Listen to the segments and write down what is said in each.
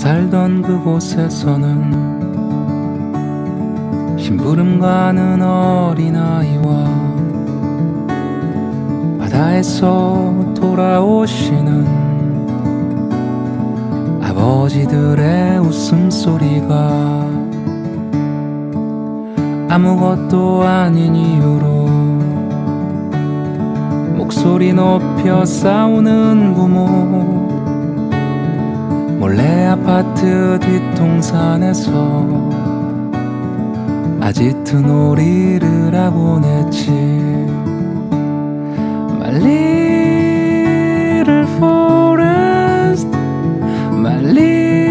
살던 그곳에서는 심부름 가는 어린아이와 바다에서 돌아오시는 아버지들의 웃음소리가 아무것도 아닌 이유로 목소리 높여 싸우는 부모 아파트 뒷동산에서 아지트 놀이를 하곤 했지 My little forest My little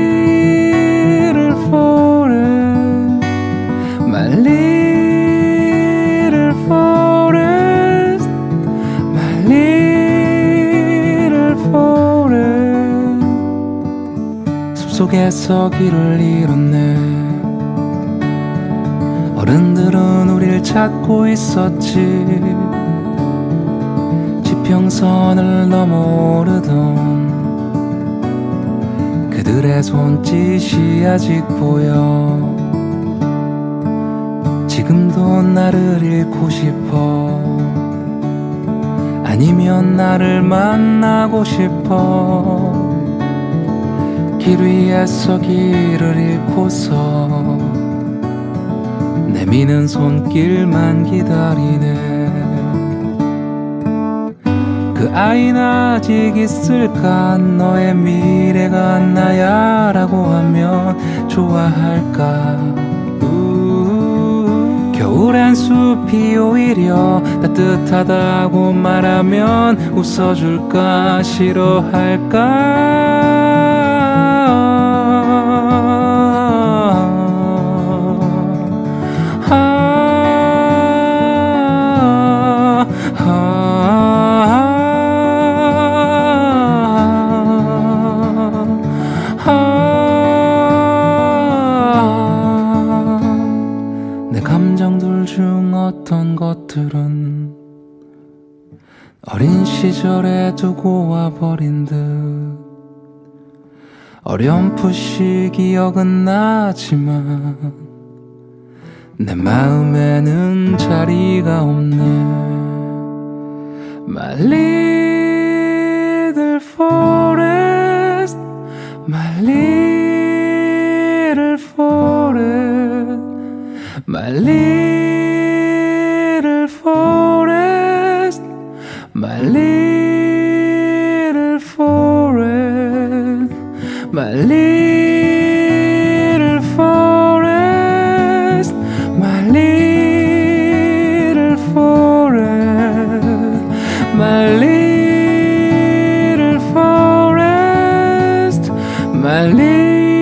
forest My little 속에서 길을 잃었네. 어른들은 우릴 찾고 있었지. 지평선을 넘어 오르던 그들의 손짓이 아직 보여. 지금도 나를 잃고 싶어. 아니면 나를 만나고 싶어 길 위에서 길을 잃고서 내미는 손길만 기다리네. 그 아이는 아직 있을까? 너의 미래가 나야? 라고 하면 좋아할까? 우, 겨울엔 숲이 오히려 따뜻하다고 말하면 웃어줄까? 싫어할까 내 감정들 중 어떤 것들은 어린 시절에 두고 와버린 듯 어렴풋이 기억은 나지만 내 마음에는 자리가 없네. My little forest my little forest, my little forest, my little forest, my little.